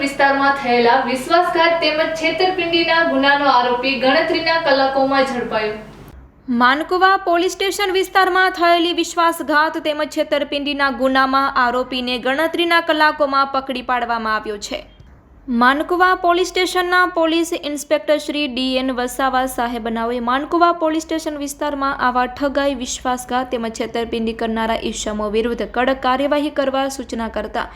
વિસ્તારમાં થયેલા વિશ્વાસઘાત તેમજ છેતરપિંડીના ગુનાનો આરોપી ગણતરીના કલાકોમાં ઝડપાયો. માનકુવા પોલીસ સ્ટેશન વિસ્તારમાં થયેલી વિશ્વાસઘાત તેમજ છેતરપિંડીના ગુનામાં આરોપીને ગણતરીના કલાકોમાં પકડી પાડવામાં આવ્યો છે. માનકુવા પોલીસ સ્ટેશનના police inspector Shri D N Vasava બનાવે માનકુવા પોલીસ સ્ટેશન વિસ્તારમાં આવા ઠગાઈ, વિશ્વાસઘાત તેમજ છેતરપિંડી કરનારા ઈસમો વિરુદ્ધ કડક કાર્યવાહી કરવા સૂચના કરતા.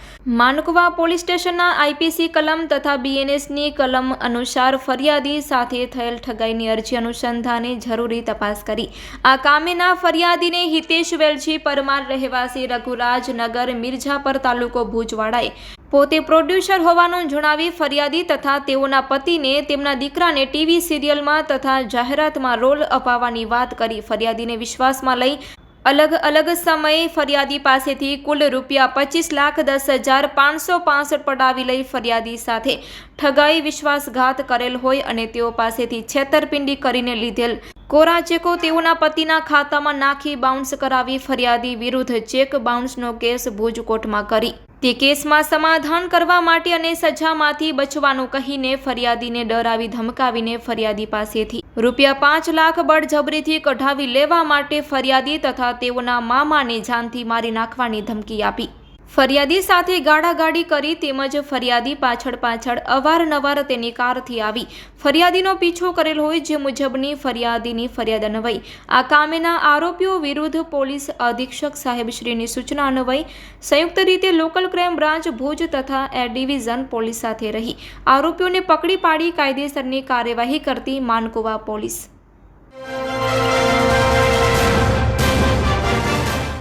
માનકુવા પોલીસ સ્ટેશનના આઈપીસી કલમ તથા બીએનએસની કલમ અનુસાર ફરિયાદી સાથે થયેલ ઠગાઈની અરજી અનુસંધાને જરૂરી તપાસ કરી. આ કામેના ફરિયાદીને હિતેશ વેલજી પરમાર રહેવાસી રઘુરાજ નગર મિર્ઝાપર તાલુકો ભુજવાડાએ પોતે પ્રોડ્યુસર હોવાનું જણાવી ફરિયાદી તથા તેઓના પતિને તેમના દીકરાને ટીવી સિરિયલમાં તથા જાહેરાતમાં રોલ અપાવવાની વાત કરી ફરિયાદીને વિશ્વાસમાં લઈ અલગ અલગ સમયે ફરિયાદી પાસેથી કુલ રૂપિયા પચીસ લાખ દસ હજાર પાંચસો પાસઠ પડાવી લઈ ફરિયાદી સાથે ઠગાઈ વિશ્વાસઘાત કરેલ હોય અને તેઓ પાસેથી છેતરપિંડી કરીને લીધેલ. કોરા ચેકો તેઓના પતિના ખાતામાં નાખી બાઉન્સ કરાવી ફરિયાદી વિરુદ્ધ ચેક બાઉન્સનો કેસ ભુજ કોર્ટમાં કરી. તે કેસમાં સમાધાન કરવા માટે અને સજામાંથી બચવાનું કહીને ફરિયાદીને ડરાવી ધમકાવીને ફરિયાદી પાસેથી રૂપિયા પાંચ લાખ બળજબરીથી કઢાવી લેવા માટે ફરિયાદી તથા તેઓના મામાને જાનથી મારી નાખવાની ધમકી આપી. ફરિયાદી સાથે ગાડાગાડી કરી તેમજ ફરિયાદી પાછળ પાછળ અવારનવાર તેની કારથી આવી. ફરિયાદીનો પીછો કરેલ હોય જે મુજબની ફરિયાદીની ફરિયાદ અન્વયે. આ કામેના આરોપીઓ વિરુદ્ધ પોલીસ અધિક્ષક સાહેબશ્રીની સૂચના અન્વયે સંયુક્ત રીતે લોકલ ક્રાઇમ બ્રાન્ચ ભુજ તથા એર ડિવિઝન પોલીસ સાથે રહી. આરોપીઓને પકડી પાડી કાયદેસરની કાર્યવાહી કરતી માનકુવા પોલીસ.